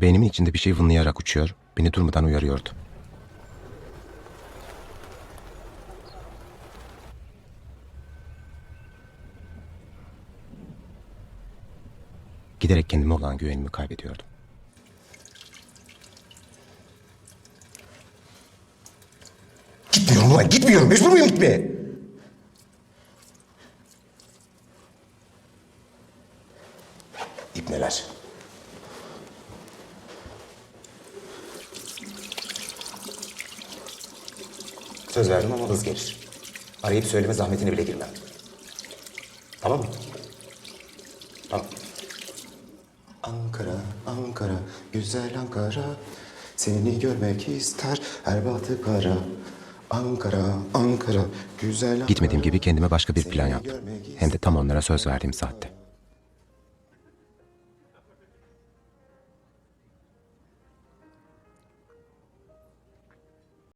Beynimin içinde bir şey vınlayarak uçuyor, beni durmadan uyarıyordu. Giderek kendime olan güvenimi kaybediyordum. Gitmiyorum ulan gitmiyorum. Mecbur muyum gitmeye? İbneler. Söz verdim ama hız gelir. Arayıp söyleme zahmetine bile girmem. Tamam mı? Tamam. Ankara, Ankara, güzel Ankara. Seni görmek ister her batı kara. Ankara, Ankara, güzel Ankara. Gitmediğim gibi kendime başka bir plan yaptım. Hem de tam onlara söz verdiğim saatte.